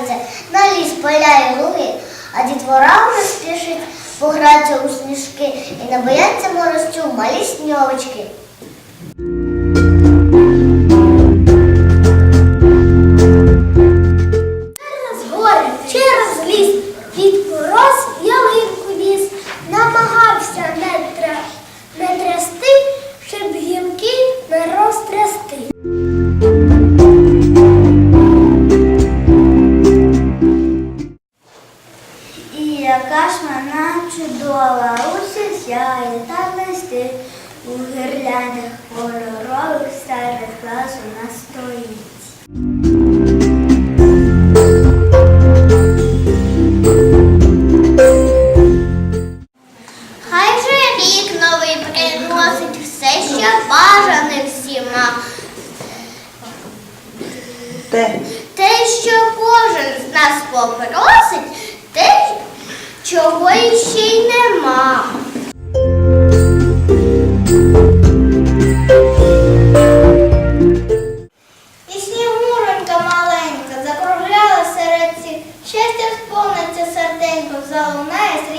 стелиться, на ліс поля і луги, а дітвора вже спішить погратися у сніжки і не бояться морозцю малі сньовочки. Через гори, через ліс, від вона чудова, усе сяє та блистить, у гірляндах кольорових серед глазу на стоїть. Хай же новий приносить все, що бажане всіма. Те, Те, що кожен з нас попросить, те, чого ще й нема. І снігуронька маленька закругляла серед цих, щастя сповниться серденько, залунає